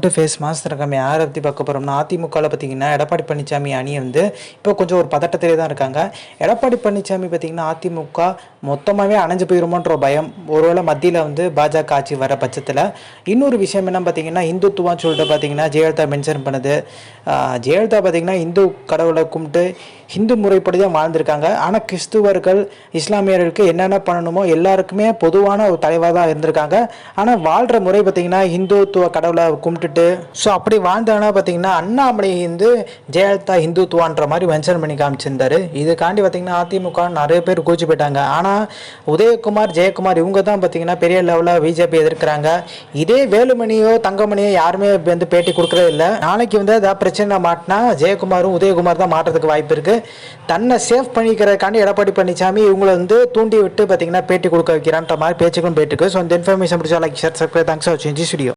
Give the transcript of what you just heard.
To face master நம்ம யாரை பற்றி பார்க்க போகிறோம்னா அதிமுகவில் பார்த்தீங்கன்னா எடப்பாடி பழனிசாமி அணி வந்து இப்போ கொஞ்சம் ஒரு பதட்டத்திலே தான் இருக்காங்க. எடப்பாடி பழனிசாமி பார்த்தீங்கன்னா அதிமுக மொத்தமாகவே அணைஞ்சு போயிருமோன்ற பயம். ஒருவேளை மத்தியில் வந்து பாஜக ஆட்சி வர பட்சத்தில். இன்னொரு விஷயம் என்ன பார்த்தீங்கன்னா இந்துத்துவான்னு சொல்லிட்டு பார்த்தீங்கன்னா ஜெயலலிதா மென்ஷன் பண்ணுது. ஜெயலலிதா பார்த்திங்கன்னா இந்து கடவுளை கும்பிட்டு ஹிந்து முறைப்படி தான் வாழ்ந்திருக்காங்க. ஆனால் கிறிஸ்துவர்கள் இஸ்லாமியர்களுக்கு என்னென்ன பண்ணணுமோ எல்லாருக்குமே பொதுவான ஒரு தலைவாக தான் இருந்திருக்காங்க. ஆனால் வாழ்கிற முறை பார்த்தீங்கன்னா இந்துத்துவ கடவுளை கும்பிட்டுட்டு ஸோ அப்படி வாழ்ந்தவனா பார்த்தீங்கன்னா அண்ணாமலை வந்து ஜெயலலிதா இந்துத்துவான்ற மாதிரி மென்ஷன் பண்ணி காமிச்சிருந்தாரு. இதுக்காண்டி பார்த்தீங்கன்னா அதிமுக நிறைய பேர் கூச்சி போயிட்டாங்க. ஆனால் உதயகுமார் ஜெயக்குமார் இவங்க தான் பார்த்தீங்கன்னா பெரிய லெவலில் பிஜேபி எதிர்க்கிறாங்க. இதே வேலுமணியோ தங்கமணியோ யாருமே வந்து பேட்டி கொடுக்குறது இல்லை நாளைக்கு வந்து அதான் பிரச்சனை மாட்டினா ஜெயக்குமாரும் உதயகுமார் தான் மாட்டுறதுக்கு வாய்ப்பு இருக்குது தன்னை சேஃப் பண்ணிக்கிறதுக்காண்டி எடப்பாடி பழனிசாமி இவங்களை வந்து தூண்டி விட்டு பார்த்தீங்கன்னா பேட்டி கொடுக்க வைக்கிறான்ற மாதிரி பேச்சுக்கும் போயிட்டு இருக்கு. ஸோ இந்த இன்ஃபர்மேஷன் பிடிச்சா like share subscribe thanks for சேஞ்சி studio